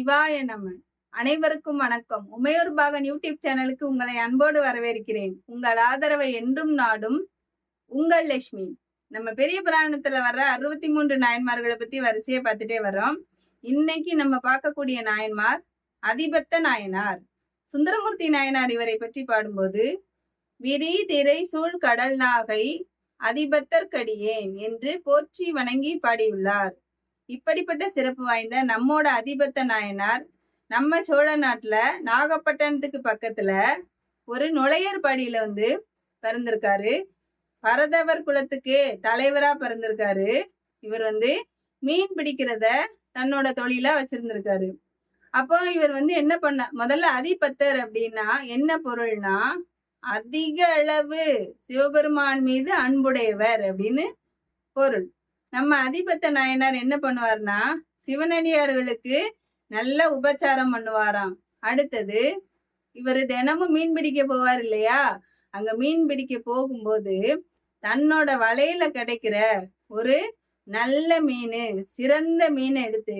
சிவாய நம. அனைவருக்கும் வணக்கம். உமையூர் பாகன் யூடியூப் சேனலுக்கு உங்களை அன்போடு வரவேற்கிறேன். உங்கள் ஆதரவை என்றும் நாடும் உங்கள் லட்சுமி. நம்ம பெரிய புராணத்துல வர்ற அறுபத்தி மூன்று நாயன்மார்களை பத்தி வரிசையை பார்த்துட்டே வர்றோம். இன்னைக்கு நம்ம பார்க்கக்கூடிய நாயன்மார் அதிபத்த நாயனார். சுந்தரமூர்த்தி நாயனார் இவரை பற்றி பாடும்போது விரி திரை சூழ் கடல் நாகை அதிபத்தற்கடியேன் என்று போற்றி வணங்கி பாடியுள்ளார். இப்படிப்பட்ட சிறப்பு வாய்ந்த நம்மோட அதிபத்த நாயனார் நம்ம சோழ நாட்டில் நாகப்பட்டினத்துக்கு பக்கத்தில் ஒரு நுழையர் படியில் வந்து பிறந்திருக்காரு. பரதவர் குலத்துக்கு தலைவராக பிறந்திருக்காரு. இவர் வந்து மீன் பிடிக்கிறத தன்னோட தொழிலாக வச்சிருந்திருக்காரு. அப்போ இவர் வந்து என்ன பண்ண முதல்ல அதிபத்தர் அப்படின்னா என்ன பொருள்னா அதிக அளவு சிவபெருமான் மீது அன்புடையவர் அப்படின்னு பொருள். நம்ம அதிபத்த நாயனார் என்ன பண்ணுவார்னா சிவனடியார்களுக்கு நல்ல உபச்சாரம் பண்ணுவாராம். அடுத்தது இவர் தினமும் மீன் பிடிக்க போவார் இல்லையா? அங்க மீன் பிடிக்க போகும்போது தன்னோட வலையில கிடைக்கிற ஒரு நல்ல மீன் சிறந்த மீனை எடுத்து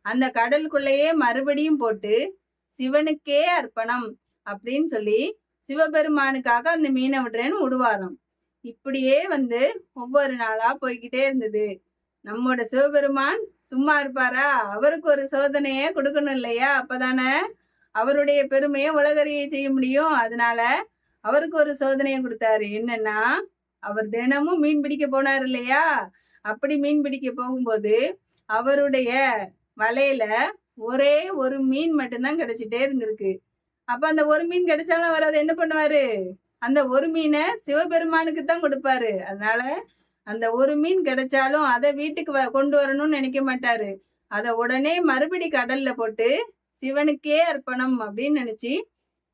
அந்த கடலுக்குள்ளேயே மறுபடியும் போட்டு சிவனுக்கே அர்ப்பணம் அப்படின்னு சொல்லி சிவபெருமானுக்காக அந்த மீனை விடுறேன்னு விடுவாராம். இப்படியே வந்து ஒவ்வொரு நாளா போய்கிட்டே இருந்தது. நம்மோட சிவபெருமான் சும்மா இருப்பாரா? அவருக்கு ஒரு சோதனையை கொடுக்கணும் இல்லையா? அப்பதானே அவருடைய பெருமையை உலகறிய செய்ய முடியும். அதனால அவருக்கு ஒரு சோதனையை கொடுத்தாரு. என்னன்னா அவர் தினமும் மீன் பிடிக்க போனார் இல்லையா? அப்படி மீன் பிடிக்க போகும்போது அவருடைய வலையில ஒரே ஒரு மீன் மட்டும்தான் கிடைச்சிட்டே இருந்திருக்கு. அப்ப அந்த ஒரு மீன் கிடைச்சாலும் அவர் அதை என்ன பண்ணுவாரு? அந்த ஒரு மீனை சிவபெருமானுக்கு தான் கொடுப்பாரு. அதனால அந்த ஒரு மீன் கிடைச்சாலும் அதை வீட்டுக்கு வ- கொண்டு வரணும்னு நினைக்க மாட்டாரு. அதை உடனே மறுபடி கடல்ல போட்டு சிவனுக்கே அர்ப்பணம் அப்படின்னு நினைச்சு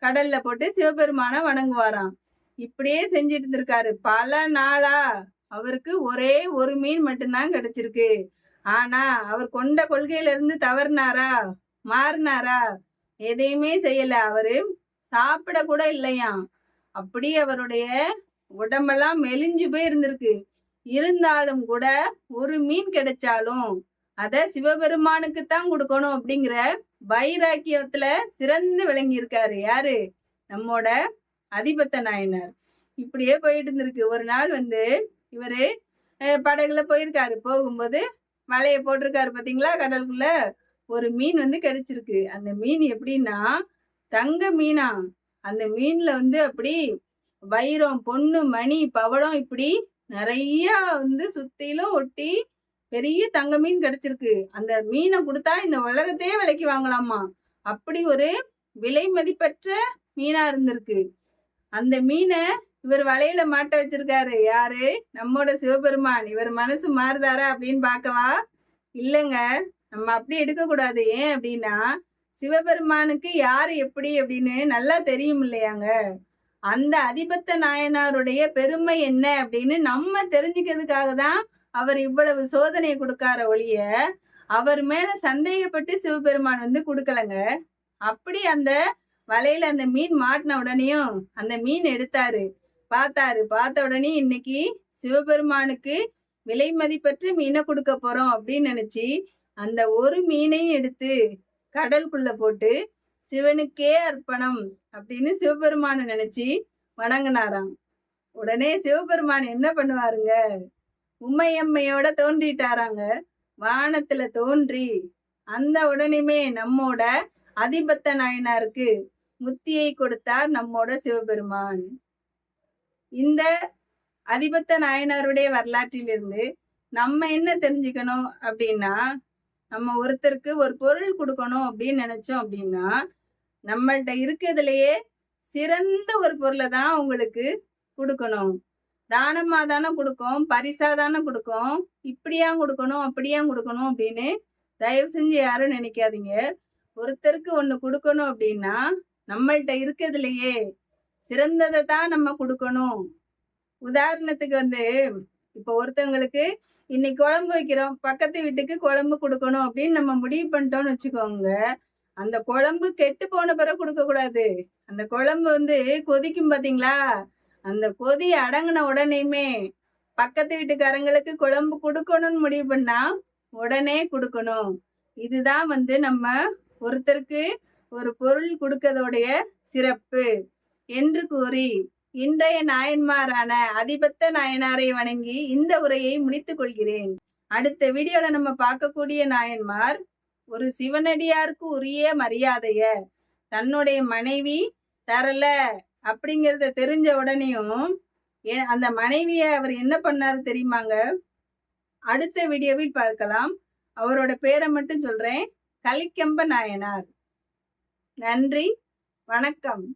கடல்ல போட்டு சிவபெருமானை வணங்குவாராம். இப்படியே செஞ்சுட்டு இருந்திருக்காரு. பல நாளா அவருக்கு ஒரே ஒரு மீன் மட்டும்தான் கிடைச்சிருக்கு. ஆனா அவர் கொண்ட கொள்கையில இருந்து தவறுனாரா? மாறினாரா? எதையுமே செய்யல. அவரு சாப்பிட கூட இல்லையாம். அப்படி அவருடைய உடம்பெல்லாம் மெலிஞ்சு போய் இருந்திருக்கு இருந்தாலும் கூட ஒரு மீன் கிடைச்சாலும் அத சிவபெருமானுக்கு தான் கொடுக்கணும் அப்படிங்கிற வைராக்கியத்துல சிறந்து விளங்கி இருக்காரு யாரு? நம்மோட அதிபத்த நாயனார். இப்படியே போயிட்டு இருந்திருக்கு ஒரு நாள் வந்து இவரு படகுல போயிருக்காரு. போகும்போது வலைய போட்டிருக்காரு பாத்தீங்களா கடலுக்குள்ள? ஒரு மீன் வந்து கிடைச்சிருக்கு. அந்த மீன் எப்படின்னா தங்க மீனா. அந்த மீன்ல வந்து அப்படி வைரம் பொண்ணு மணி பவளம் இப்படி நிறைய வந்து சுத்திலும் ஒட்டி பெரிய தங்க மீன் கிடைச்சிருக்கு. அந்த மீனை கொடுத்தா இந்த உலகத்தையே விலைக்கு வாங்கலாமா? அப்படி ஒரு விலை மதிப்பற்ற மீனா இருந்திருக்கு. அந்த மீனை இவர் வலையில மாட்ட வச்சிருக்காரு. யாரு? நம்மோட சிவபெருமான். இவர் மனசு மாறுதாரா அப்படின்னு பார்க்கவா? இல்லைங்க. நம்ம அப்படி எடுக்கக்கூடாது. ஏன் அப்படின்னா சிவபெருமானுக்கு யாரு எப்படி அப்படின்னு நல்லா தெரியும் இல்லையாங்க? அந்த அதிபத்த நாயனாருடைய பெருமை என்ன அப்படின்னு நம்ம தெரிஞ்சுக்கிறதுக்காக தான் அவர் இவ்வளவு சோதனை கொடுக்கார ஒழிய அவர் மேல சந்தேகப்பட்டு சிவபெருமான் வந்து கொடுக்கலங்க. அப்படி அந்த வலையில அந்த மீன் மாட்டின உடனேயும் அந்த மீன் எடுத்தாரு. பார்த்தாரு. பார்த்த உடனே இன்னைக்கு சிவபெருமானுக்கு விலை மதிப்பற்று மீனை கொடுக்க போறோம் அப்படின்னு நினைச்சு அந்த ஒரு மீனையும் எடுத்து கடலுக்குள்ள போட்டு சிவனுக்கே அர்ப்பணம் அப்படின்னு சிவபெருமானை நினைச்சு வணங்கினாராம். உடனே சிவபெருமான் என்ன பண்ணுவாருங்க? உம்மையம்மையோட தோன்றிட்டாராங்க. வானத்துல தோன்றி அந்த உடனேமே நம்மோட அதிபத்த நாயனாருக்கு முத்தியை கொடுத்தார் நம்மோட சிவபெருமான். இந்த அதிபத்த நாயனாருடைய வரலாற்றிலிருந்து நம்ம என்ன தெரிஞ்சுக்கணும் அப்படின்னா நம்ம ஒருத்தருக்கு ஒரு பொருள் கொடுக்கணும் அப்படின்னு நினைச்சோம் அப்படின்னா நம்மள்கிட்ட இருக்கிறதுலயே சிறந்த ஒரு பொருளை தான் உங்களுக்கு கொடுக்கணும். தானமா தானே கொடுக்கும் பரிசா தானே கொடுக்கும் இப்படியா கொடுக்கணும் அப்படியா கொடுக்கணும் அப்படின்னு தயவு செஞ்சு யாரும் நினைக்காதீங்க. ஒருத்தருக்கு ஒன்று கொடுக்கணும் அப்படின்னா நம்மள்கிட்ட இருக்கிறதுலயே சிறந்ததை தான் நம்ம கொடுக்கணும். உதாரணத்துக்கு வந்து இப்போ ஒருத்தவங்களுக்கு இன்னைக்கு குழம்பு வைக்கிறோம். பக்கத்து வீட்டுக்கு குழம்பு கொடுக்கணும் அப்படின்னு நம்ம முடிவு பண்ணிட்டோம்னு வச்சுக்கோங்க. அந்த குழம்பு கெட்டு போன பிறகு கொடுக்க கூடாது. அந்த குழம்பு வந்து கொதிக்கும் பாத்தீங்களா? அந்த கொதி அடங்கின உடனேயுமே பக்கத்து வீட்டுக்காரங்களுக்கு குழம்பு கொடுக்கணும்னு முடிவு பண்ணா உடனே கொடுக்கணும். இதுதான் வந்து நம்ம ஒருத்தருக்கு ஒரு பொருள் கொடுக்கறதோடைய சிறப்பு என்று கூறி இன்றைய நாயன்மாரான அதிபத்த நாயனாரை வணங்கி இந்த உரையை முடித்துக் கொள்கிறேன். அடுத்த வீடியோல நம்ம பார்க்கக்கூடிய நாயன்மார் ஒரு சிவனடியாருக்கு உரிய மரியாதைய தன்னுடைய மனைவி தரல அப்படிங்கிறத தெரிஞ்ச உடனேயும் அந்த மனைவிய அவர் என்ன பண்ணாரு தெரியுமாங்க? அடுத்த வீடியோவில் பார்க்கலாம். அவரோட பேரை மட்டும் சொல்றேன். கலிக்கம்ப நாயனார். நன்றி. வணக்கம்.